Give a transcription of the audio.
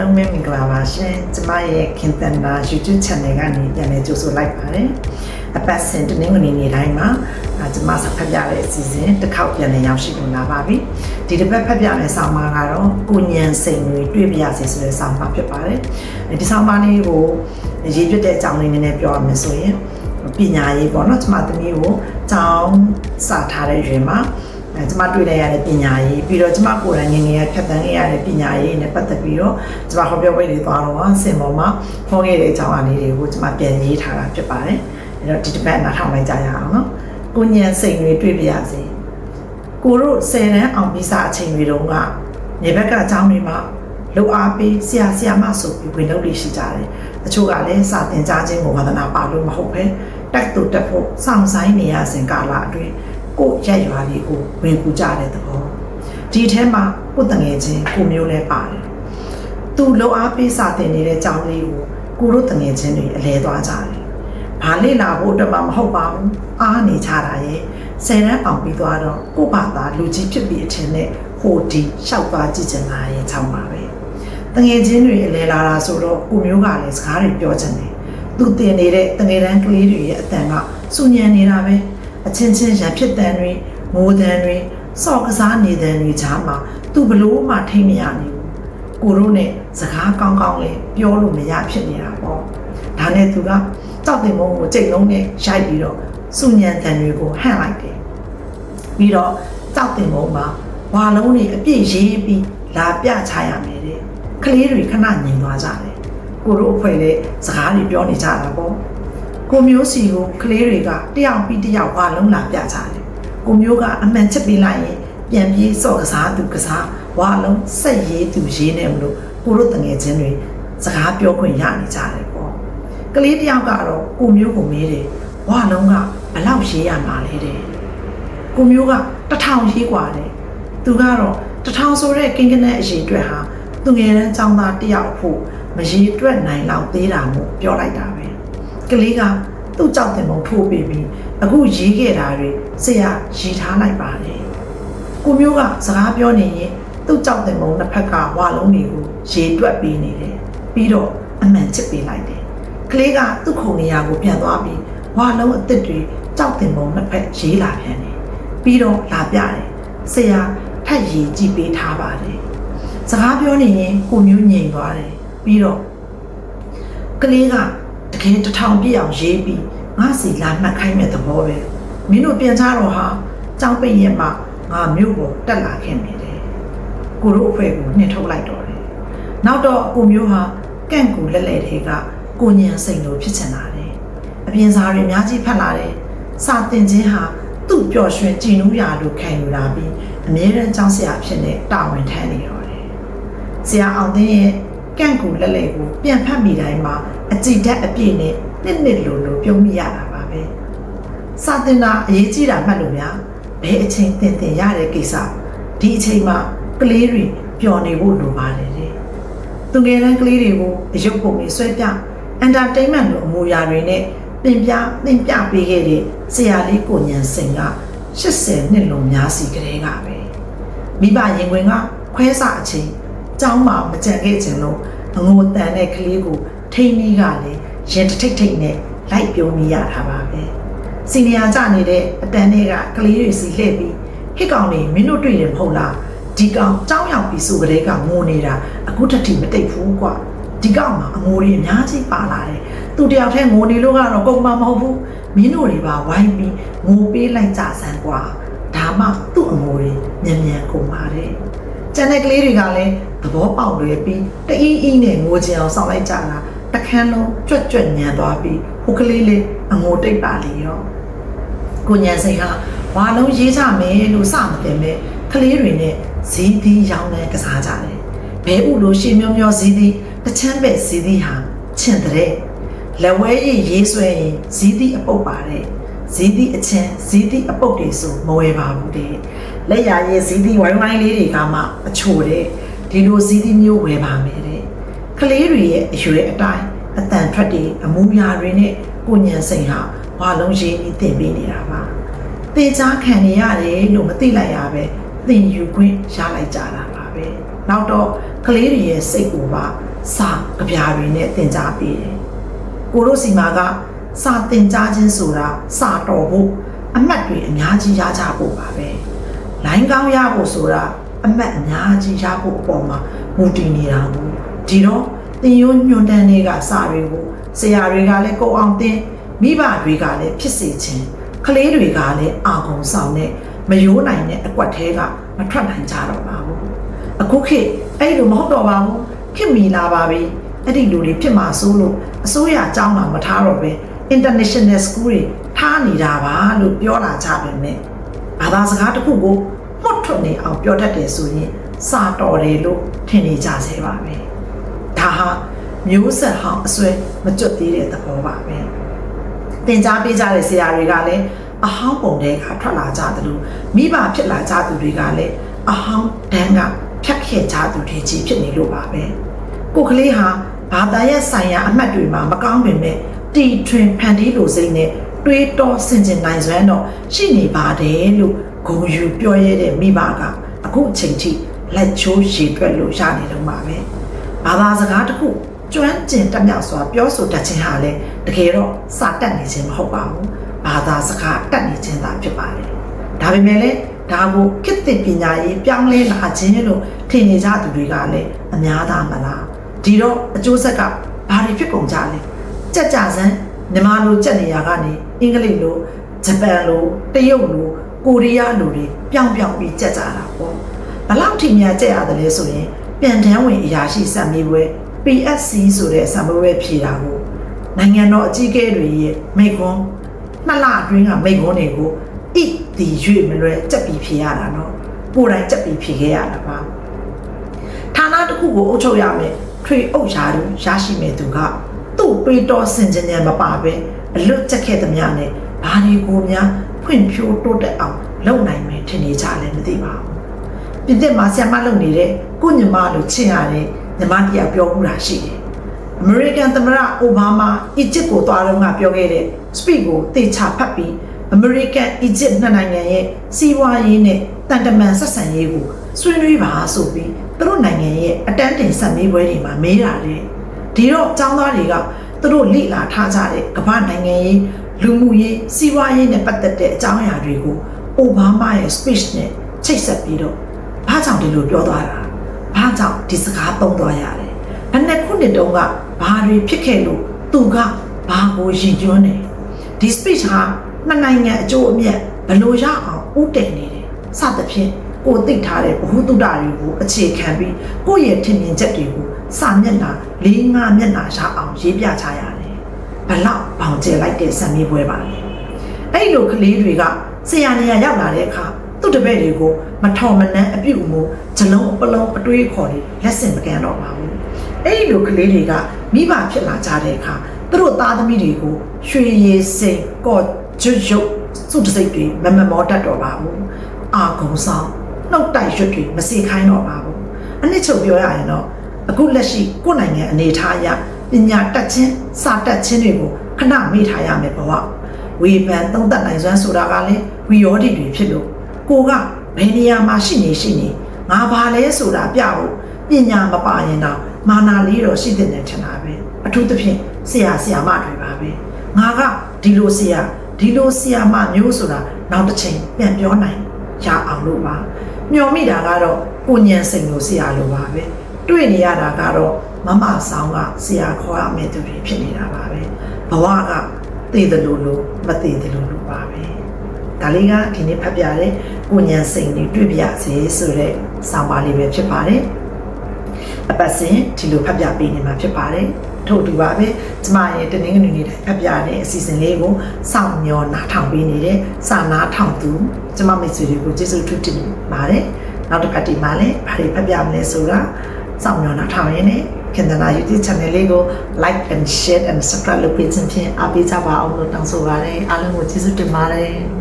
လုံးပဲမင်္ဂလာပါရှင်ကျမရဲ့ခင်တန်နာ YouTube channel ကနေပြန်လည်ကြိုဆိုလိုက်ပါတယ်အပတ်စဉ်တနင်္ဂနွေနေ့တိုင်းမှာအာကျမဆက်ဖတ်ပြတဲ့အစီအစဉ်တစ်ခေါက်ပြန်လည်ရောက်ရှိလာပါပြီဒီတစ်ပတ်ဖတ်ပြမယ့်ဆောင်းပါးကတော့ကိုညံစိန်တွေတွေ့ပြရစေဆိုတဲ့ဆောင်းပါးဖြစ်ပါတယ်ဒီဆောင်းပါးလေးကိုရေးပြတဲ့အကြောင်းလေးနည်းနည်းပြောရမယ်ဆိုရင်ပညာရေးပေါ့နော်ကျမသမီးကိုကျောင်းစာထားတဲ့ရွယ်မှာ အဲကျမတွေ့လိုက်ရတဲ့ပညာရေးပြီးတော့ကျမကိုယ်တိုင်ငယ်ငယ်ကဖြတ်သန်းခဲ့ရတဲ့ပညာရေးနဲ့ပတ်သက်ပြီးတော့ကျမဟောပြောပွဲတွေသွားတော့ဆင်ပေါ်မှာဟောခဲ့တဲ့အကြောင်းအရာလေးတွေကိုကျမပြန်ရေးထားတာဖြစ်ပါတယ်အဲတော့ဒီတစ်ပတ်နားထောင်လိုက်ကြရအောင်နော်ကိုညံစိန်တွေတွေ့ပြရစေကိုတို့ဆယ်တန်းအောင်ပြီးစားအချိန်တွေတုန်းကနေဘက်ကအကြောင်းတွေမှာလှူအားပေးဆရာဆရာမဆိုပြီးဝင်လုပ်လို့ရှိကြတယ်။တချို့ကလည်းစာသင်ကြားခြင်းကိုဝါသနာပါလို့မဟုတ်ပဲတက်တူတက်ဖို့စောင့်ဆိုင်နေရစဉ်ကာလအတွင်း ကိုရက်ရွာလေးကိုဝင်ကူကြတဲ့သဘောဒီထဲမှာကိုတငယ်ချင်းကိုမျိုးလည်းပါတယ်သူလှူအားပေးစာသင်နေတဲ့ကျောင်းလေးကိုကိုတို့တငယ်ချင်းတွေအလဲသွားကြတယ်ဘာလေ့လာဖို့အတွက်မှမဟုတ်ပါဘူးအားနေကြတာရဲ့ဆယ်တန်းအောင်ပြီးသွားတော့ကို့ဘာသာလူကြီးဖြစ်ပြီးအထင်နဲ့ဟိုဒီလျှောက်သွားကြည့်ချင်တာရဲ့ချောင်းပါပဲတငယ်ချင်းတွေအလဲလာတာဆိုတော့ကိုမျိုးကလည်းစကားတွေပြောချင်တယ်သူတင်နေတဲ့တငယ်တန်းကလေးတွေရဲ့အတန်ကစူညံနေတာပဲ အချင်းချင်းရံဖြစ်တန်တွေမိုးတန်တွေစော့ကစားနေတဲ့တွေချားမှာသူဘလို့မှထိမ့်မရနိုင်ဘူးကိုတို့နဲ့စကားကောင်းကောင်းလေးပြောလို့မရဖြစ်နေတာပေါ့ဒါနဲ့သူကကြောက်တင်မုံကိုကြိတ်လုံးနဲ့ရိုက်ပြီးတော့စူညံတန်တွေကိုဟန့်လိုက်တယ်ပြီးတော့ကြောက်တင်မုံမှာဝါလုံးတွေအပြည့်ရေးပြီးလာပြချရမယ်တဲ့ကလေးတွေခဏငြိမ်သွားကြတယ်ကိုတို့အဖွဲ့လည်းစကားတွေပြောနေကြတာပေါ့ ကိုမျိုးစီကိုကလေးတွေကတယောက်ပြီးတယောက်ဝါလုံးလာပြကြတယ်ကိုမျိုးကအမှန်ချက်ပေးလိုက်ရင်ပြန်ပြေးစော့ကစားသူကစားဝါလုံးဆက်ရေးသူရေးနေမလို့ကိုတို့တငယ်ချင်းတွေစကားပြောခွင့်ရနေကြတယ်ပေါ့ကလေးတယောက်ကတော့ကိုမျိုးကိုမေးတယ်ဝါလုံးကဘလောက်ရေးရမှာလဲတဲ့ကိုမျိုးကတထောင်ရေးกว่าတယ်သူကတော့တထောင်ဆိုတဲ့ကိန်းကနက်အရေးအတွက်ဟာသူငယ်တန်းចောင်းသားတယောက်ဖို့မရေတွက်နိုင်လောက်သေးတာမို့ပြောလိုက်တာပဲ ကလေးကသူ့ကြောက်တင်မုံထိုးပြီးပြီးအခုရေးခဲ့တာတွေဆရာရေးထားလိုက်ပါတယ်ကိုမျိုးကစကားပြောနေရင်သူ့ကြောက်တင်မုံတစ်ဖက်ကဝါလုံးတွေကိုရေတွက်ပေးနေတယ်ပြီးတော့အမှန်ချစ်ပေးလိုက်တယ်ကလေးကသူ့ခုံနေရာကိုပြန်သွားပြီးဝါလုံးအစ်စ်တွေကြောက်တင်မုံနှစ်ဖက်ရေးလာပြန်တယ်ပြီးတော့လာပြတယ်ဆရာထပ်ရေးကြည့်ပေးထားပါတယ်စကားပြောနေရင်ကိုမျိုးငြိမ်သွားတယ်ပြီးတော့ကလေးက တကယ်တစ်ထောင်ပြည့်အောင်ရေးပြီးငါစီလာမှတ်ခိုင်းမဲ့သဘောပဲမင်းတို့ပြန်ကြတော့ဟာကြောင်းပိတ်ရက်မှာငါမြို့ပေါ်တက်လာခဲ့မိတယ်ကိုတို့အဖွဲ့ကိုနှင်ထုတ်လိုက်တော့တယ်နောက်တော့ကိုမျိုးဟာကန့်ကူလက်လက်တွေကကိုညံစိန်လိုဖြစ်ချင်လာတယ်အပြင်စာတွေအများကြီးဖတ်လာတယ်စာတင်ခြင်းဟာသူ့ပျော်ရွှင်ကြည်နူးရာလိုခံယူလာပြီးအမြဲတမ်းကြောင်းဆရာဖြစ်နေတာဝန်ထမ်းနေတော့တယ်ဆရာအောင်သိန်းရဲ့ကန့်ကူလက်လက်ကိုပြန်ဖတ်မိတိုင်းမှာ အကြည်ဓာတ်အပြည့်နဲ့နှစ်နှစ်လိုလိုပြုံးမိရတာပါပဲစာတင်တာအရေးကြီးတာမှတ်လို့များဘယ်အချိန်တင်တင်ရတဲ့ကိစ္စဒီအချိန်မှာကလေးတွေပျော်နေဖို့လိုပါတယ်တဲ့သူငယ်တန်းကလေးတွေကိုအယုတ်ပုံတွေဆွဲပြ entertainment လိုအမူအရာတွေနဲ့သင်ပြသင်ပြပေးခဲ့တဲ့ဆရာလေးကိုညံစင်က80နှစ်လုံးများစီကလေးကပဲမိဘရင်ခွင်ကခွဲစာအချိန်ကျောင်းမှာမကြံခဲ့ခြင်းလို့အငိုတန်တဲ့ကလေးကို ထိန်းကြီးကလည်းရင်တထိတ်ထိတ်နဲ့လိုက်ပြုံးမိရတာပါပဲစီနီယာကြနေတဲ့အတန်းတွေကကလေးတွေစီလှည့်ပြီးဟစ်ကောင်နေမင်းတို့တွေ့တယ်မဟုတ်လားဒီကောင်ကြောင်းရောက်ပြီးဆိုကြတဲ့ကငိုနေတာအခုထက်ထိမတိတ်ဘူးကွာဒီကောင်မှာအငိုတွေအများကြီးပါလာတယ်သူတယောက်တည်းငိုနေလို့ကတော့ကုန်မှာမဟုတ်ဘူးမင်းတို့တွေပါဝိုင်းပြီးငိုပေးလိုက်ကြစမ်းကွာဒါမှသူ့အငိုတွေမြန်မြန်ကုန်ပါတယ်ကျန်တဲ့ကလေးတွေကလည်းသဘောပေါက်လွယ်ပြီးတအီးအီးနဲ့ငိုချင်အောင်စောင့်လိုက်ကြတာ တခန်းလုံးကြွက်ကြွက်ညံသွားပြီးဟိုကလေးလေးအငိုတိတ်ပါလေရောကိုညံစိန်ဟာဝါလုံးရေးကြမယ်လို့စမတင်မဲ့ကလေးတွေနဲ့ဇီးသီးရောင်းတဲ့ကစားကြတယ်ဘဲဥလိုရှေမျောမျောဇီးသီးတချမ်းပဲဇီးသီးဟာချင်တဲ့လက်ဝဲရည်ရေးဆွဲရင်ဇီးသီးအပုတ်ပါတဲ့ဇီးသီးအချင်းဇီးသီးအပုတ်တွေဆိုမဝဲပါဘူးတဲ့လက်ရရဲ့ဇီးသီးဝိုင်းဝိုင်းလေးတွေကမှအချိုတဲ့ဒီလိုဇီးသီးမျိုးဝဲပါမယ်တဲ့ ကလေးတွေရဲ့အရွယ်အတိုင်းအတန်ထွက်တွေအမူအရာတွေနဲ့ကိုညံစိန်ဟာဘာလုံးရင်းပြီးတင်ပေးနေတာပါတေချာခံနေရတယ်လို့မသိလိုက်ရပဲသင်ယူခွင့်ရလိုက်ကြတာပါပဲနောက်တော့ကလေးတွေရဲ့စိတ်ကိုပါစာကြပြာတွေနဲ့သင်ကြားပေးတယ်ကိုတို့စီမှာကစာသင်ကြားခြင်းဆိုတာစာတော်ဖို့အမှတ်တွေအများကြီးရကြဖို့ပါပဲလိုင်းကောင်းရဖို့ဆိုတာအမှတ်အများကြီးရဖို့အပေါ်မှာမူတည်နေတာကို ဒီတော့သင်ရိုးညွှန်တန်းတွေကစာတွေကိုဆရာတွေကလည်းကိုအောင်သင်မိဘတွေကလည်းဖြစ်စေခြင်းကလေးတွေကလည်းအာကုံဆောင်နဲ့မယိုးနိုင်တဲ့အကွက်သေးကမထွက်နိုင်ကြတော့ပါဘူးအခုခေတ်အဲ့လိုမဟုတ်တော့ပါဘူးခေတ်မီလာပါပြီအဲ့ဒီလူတွေဖြစ်မှာစိုးလို့အစိုးရအကြောင်းတော်မထားတော့ပဲ international school တွေထားနေတာပါလို့ပြောလာကြပါမယ်ဘာသာစကားတစ်ခုကိုမှတ်ထွက်နေအောင်ပြောတတ်တယ်ဆိုရင်စာတော်တယ်လို့ထင်နေကြစေပါပဲ ဒါဟာမျိုးဆက်ဟောင်းအစွဲမကျွတ်သေးတဲ့သဘောပါပဲသင်ကြားပေးကြတဲ့ဆရာတွေကလည်းအဟောင်းပုံတွေကထွက်လာကြတယ်လို့မိဘဖြစ်လာကြသူတွေကလည်းအဟောင်းတန်းကဖြတ်ခဲ့ကြသူတွေကြီးဖြစ်နေလို့ပါပဲကိုကလေးဟာဘာသာရဲ့ဆိုင်ရာအမှတ်တွေမှာမကောင်းပေမဲ့တီထွင်ဖန်တီးလိုစိတ်နဲ့တွေးတောဆင်ခြင်နိုင်စွမ်းတော့ရှိနေပါတယ်လို့ဂုံယူပြောရတဲ့မိဘကအခုအချိန်ထိလက်ချိုးရေတွက်လို့ရနေတော့မှာပဲ ဘာသာစကားတစ်ခုကျွမ်းကျင်တက်မြောက်စွာပြောဆိုတတ်ခြင်းဟာလည်းတကယ်တော့စာတတ်နေခြင်းမဟုတ်ပါဘူးဘာသာစကားတတ်နေခြင်းသာဖြစ်ပါတယ်ဒါပေမဲ့လည်းဒါကိုခေတ်သစ်ပညာရေးပြောင်းလဲလာခြင်းလို့ထင်နေကြသူတွေကလည်းအများသားမလားဒီတော့အကျိုးဆက်ကဘာတွေဖြစ်ကုန်ကြလဲကြက်ကြစမ်းမြန်မာလိုကြက်နေရကနေအင်္ဂလိပ်လိုဂျပန်လိုတရုတ်လိုကိုရီးယားလိုတွေပြောင်းပြောင်းပြီးကြက်ကြတာပေါ့ဘလောက်ထိများကြက်ရတယ်လဲဆိုရင် ပြန်တန်းဝင်အရာရှိစံမေးပွဲ PSC ဆိုတဲ့စံမေးပွဲဖြေတာကိုနိုင်ငံတော်အကြီးအကဲတွေရဲ့မိကွန်းနှစ်လအတွင်းကမိကွန်းတွေကိုဣတီရွေမလွဲကြက်ပြီးဖြေရတာနော်ကိုယ်တိုင်ကြက်ပြီးဖြေခဲ့ရတာပါဌာနတစ်ခုကိုအုပ်ချုပ်ရမယ်ထွေအုပ်ရာသူရရှိမဲ့သူကသူ့တွေးတော်စင်ကြဉာဏ်မပါပဲအလွတ်ကြက်ခဲ့သမျှနဲ့ဘာတွေကိုများဖွင့်ဖြိုးတိုးတက်အောင်လုပ်နိုင်မယ်ထင်နေကြလည်းမသိပါဘူး ပြစ်တဲ့မှာဆ iam လုပ်နေတဲ့ကိုညီမလိုချစ်ရတဲ့ညီမတရားပြောမှုတာရှိတယ်အမေရိကန်သမ္မတအိုဘားမားအီဂျစ်ကိုသွားတော့ကပြောခဲ့တဲ့ speech ကိုတေချာဖတ်ပြီးအမေရိကန်အီဂျစ်နှစ်နိုင်ငံရဲ့စီးပွားရေးနဲ့တန်တမန်ဆက်ဆံရေးကိုဆွေးနွေးပါဆိုပြီးသူတို့နိုင်ငံရဲ့အတန်းတင်ဆက်မေးပွဲတွေမှာမေးတာလေဒီတော့ចောင်းသားတွေကသူတို့လိလာထားကြတဲ့ကမ္ဘာနိုင်ငံရေးလူမှုရေးစီးပွားရေးနဲ့ပတ်သက်တဲ့အကြောင်းအရာတွေကိုအိုဘားမားရဲ့ speech နဲ့ချိတ်ဆက်ပြီးတော့ ဘာကြောင့်ဒီလိုပြောသွားတာဘာကြောင့်ဒီစကားသုံးသွားရတယ်ဘယ်နှစ်ခုနှစ်တုန်းကဘာတွေဖြစ်ခဲ့လို့သူကဘာကိုရည်ညွှန်းတယ်ဒီ speech ဟာနှစ်နိုင်ငံအကျိုးအမြတ်ဘယ်လိုရအောင်ဥတည်နေတယ်စသဖြင့်ကိုသိထားတဲ့ဘ ഹു တုဒ္ဒတွေကိုအခြေခံပြီးကိုယ့်ရဲ့ထင်မြင်ချက်တွေကိုစာမျက်နှာ၄၅မျက်နှာရအောင်ရေးပြချရတယ်ဘလောက်ပေါင်ကျဲလိုက်တဲ့စံမေးပွဲပါလေအဲ့လိုကလေးတွေကဆရာနေရာရောက်လာတဲ့အခါ သူ့တပည့်တွေကိုမထောင်မနှမ်းအပြုတ်မှုဇလုံးပလုံးအတွေးခေါ်တွေလက်ဆင့်မကမ်းတော့ပါဘူးအဲ့လိုကလေးတွေကမိဘဖြစ်လာကြတဲ့အခါသူတို့သားသမီးတွေကိုရွှေရည်စိန်ကော့ကျွတ်ရုပ်စုတစိတ်တွေမမမောတတ်တော့ပါဘူးအာကုံဆောင်နှုတ်တိုက်ရွတ်တွေမစေခိုင်းတော့ပါဘူးအနည်းချုပ်ပြောရရင်တော့အခုလက်ရှိကိုယ်နိုင်ငံအနေထားအရပညာတတ်ခြင်းစာတတ်ခြင်းတွေကိုခဏမေ့ထားရမယ်ဘဝဝေဖန်သုံးသပ်နိုင်စွမ်းဆိုတာကလည်းဝီရောဒီတွေဖြစ်လို့ ကိုကဘယ်နေရာမှာရှိနေရှိနေငါဘာလဲဆိုတာပြဖို့ပညာမပါရင်တော့မာနာလေးတော့ရှိတဲ့နဲ့ထင်တာပဲအထူးသဖြင့်ဆရာဆရာမတွေပါပဲငါကဒီလိုဆရာဒီလိုဆရာမမျိုးဆိုတာနောက်တစ်ချိန်ပြန်ပြောနိုင်ရအောင်လို့ပါမျော်မိတာကတော့ကိုညံစိန်လို့ဆရာလိုပါပဲတွေ့နေရတာကတော့မမဆောင်ကဆရာခေါ်ရမယ့်သူတွေဖြစ်နေတာပါပဲဘဝကသိတယ်လို့လို့မသိတယ်လို့လို့ပါပဲဒါလေးကဒီနေ့ဖတ်ပြတဲ့ ကိုညံစိန်တွေတွေ့ပြစေဆိုတဲ့ဆောင်းပါးလေးပဲဖြစ်ပါတယ်အပတ်စဉ်ဒီလိုဖတ်ပြပေးနေမှာဖြစ်ပါတယ်ထို့တူပါပဲကျမရဲ့တနင်္ဂနွေနေ့တိုင်းဖတ်ပြတဲ့အစီအစဉ်လေးကိုစောင့်မျှော်နားထောင်ပေးနေတဲ့စာနာထောင်သူကျမမိတ်ဆွေတွေကိုကျေးဇူးထူးတင်ပါတယ်နောက်တစ်ပတ်ဒီမှာလည်းဘာတွေဖတ်ပြမလဲဆိုတာစောင့်မျှော်နားထောင်ရင်းနဲ့ခင်ဗျာ YouTube channel လေးကို like and share and subscribe လုပ်ပေးခြင်းဖြင့်အားပေးကြပါအောင်လို့တောင်းဆိုပါတယ်အားလုံးကိုကျေးဇူးတင်ပါတယ်